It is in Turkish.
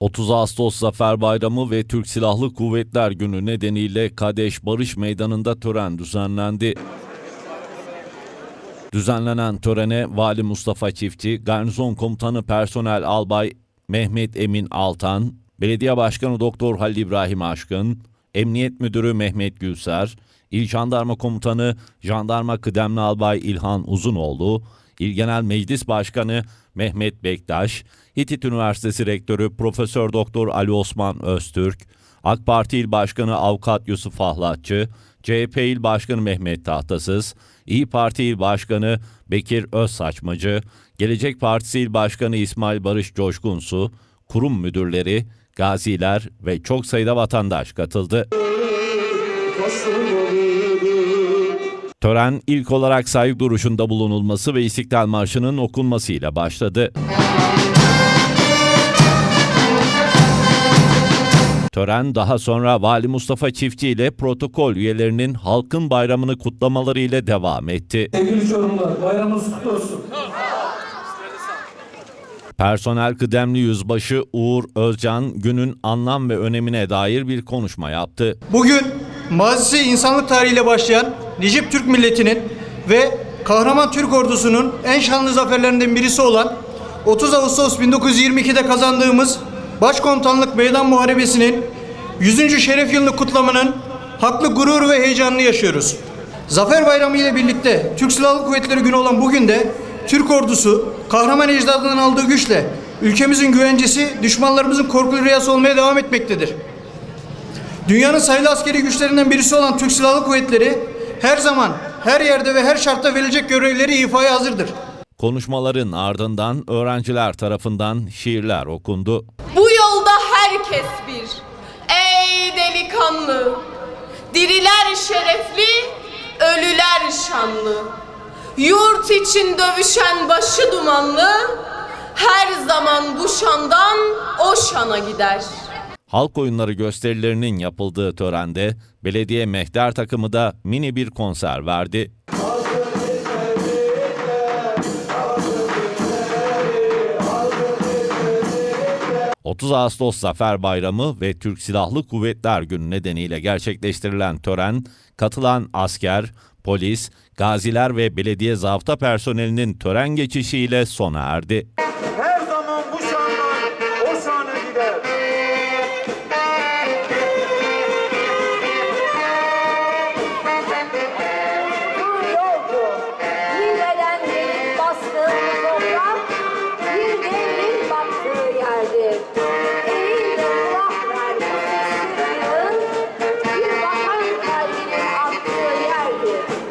30 Ağustos Zafer Bayramı ve Türk Silahlı Kuvvetler Günü nedeniyle Kadeş Barış Meydanı'nda tören düzenlendi. Düzenlenen törene Vali Mustafa Çiftçi, Garnizon Komutanı Personel Albay Mehmet Emin Altan, Belediye Başkanı Doktor Halil İbrahim Aşkın, Emniyet Müdürü Mehmet Gülser, İl Jandarma Komutanı Jandarma Kıdemli Albay İlhan Uzunoğlu, İl Genel Meclis Başkanı Mehmet Bektaş, Hitit Üniversitesi Rektörü Profesör Doktor Ali Osman Öztürk, AK Parti İl Başkanı Avukat Yusuf Ahlatçı, CHP İl Başkanı Mehmet Tahtasız, İyi Parti İl Başkanı Bekir Özsaçmacı, Gelecek Partisi İl Başkanı İsmail Barış Coşkunsu, kurum müdürleri, gaziler ve çok sayıda vatandaş katıldı. Tören ilk olarak saygı duruşunda bulunulması ve İstiklal Marşı'nın okunmasıyla başladı. Tören daha sonra Vali Mustafa Çiftçi ile protokol üyelerinin halkın bayramını kutlamaları ile devam etti. Sevgili Çorumlar, bayramınız kutlu olsun. Personel kıdemli yüzbaşı Uğur Özcan günün anlam ve önemine dair bir konuşma yaptı. Bugün mazisi insanlık tarihiyle başlayan Necip Türk milletinin ve kahraman Türk ordusunun en şanlı zaferlerinden birisi olan 30 Ağustos 1922'de kazandığımız Başkomutanlık Meydan Muharebesi'nin 100. şeref yılını kutlamanın haklı gurur ve heyecanını yaşıyoruz. Zafer Bayramı ile birlikte Türk Silahlı Kuvvetleri günü olan bugün de Türk ordusu kahraman ecdadından aldığı güçle ülkemizin güvencesi, düşmanlarımızın korkulu rüyası olmaya devam etmektedir. Dünyanın sayılı askeri güçlerinden birisi olan Türk Silahlı Kuvvetleri her zaman, her yerde ve her şartta verilecek görevleri ifaya hazırdır. Konuşmaların ardından öğrenciler tarafından şiirler okundu. Bu yolda herkes bir. Ey delikanlı! Diriler şerefli, ölüler şanlı. Yurt için dövüşen başı dumanlı, her zaman bu şandan o şana gider halk oyunları gösterilerinin yapıldığı törende belediye mehter takımı da mini bir konser verdi. ...30 Ağustos Zafer Bayramı ve Türk Silahlı Kuvvetler Günü nedeniyle gerçekleştirilen tören... ...katılan asker, polis, gaziler ve belediye zabıta personelinin tören geçişiyle sona erdi. Her zaman bu şanlar o şana gider.